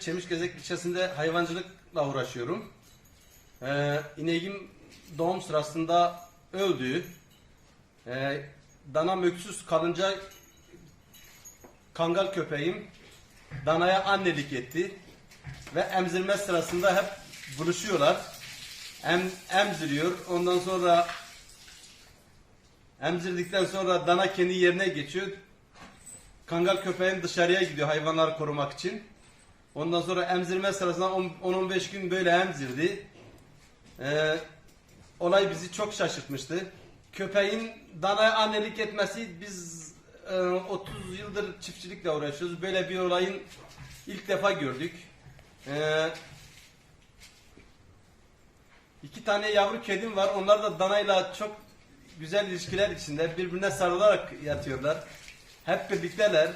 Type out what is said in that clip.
Çemişgezek ilçesinde hayvancılıkla uğraşıyorum. Ee, ineğim doğum sırasında öldü. Ee, danam öksüz kalınca kangal köpeğim danaya annelik etti. Ve emzirme sırasında hep buluşuyorlar. Em, emziriyor. Ondan sonra emzirdikten sonra dana kendi yerine geçiyor. Kangal köpeğin dışarıya gidiyor hayvanları korumak için. Ondan sonra emzirme sırasında 10 10-15 gün böyle emzirdi. Ee, olay bizi çok şaşırtmıştı. Köpeğin danaya annelik etmesi biz e, 30 yıldır çiftçilikle uğraşıyoruz. Böyle bir olayın ilk defa gördük. Ee, iki tane yavru kedim var. Onlar da danayla çok güzel ilişkiler içinde birbirine sarılarak yatıyorlar. Hep birlikteler.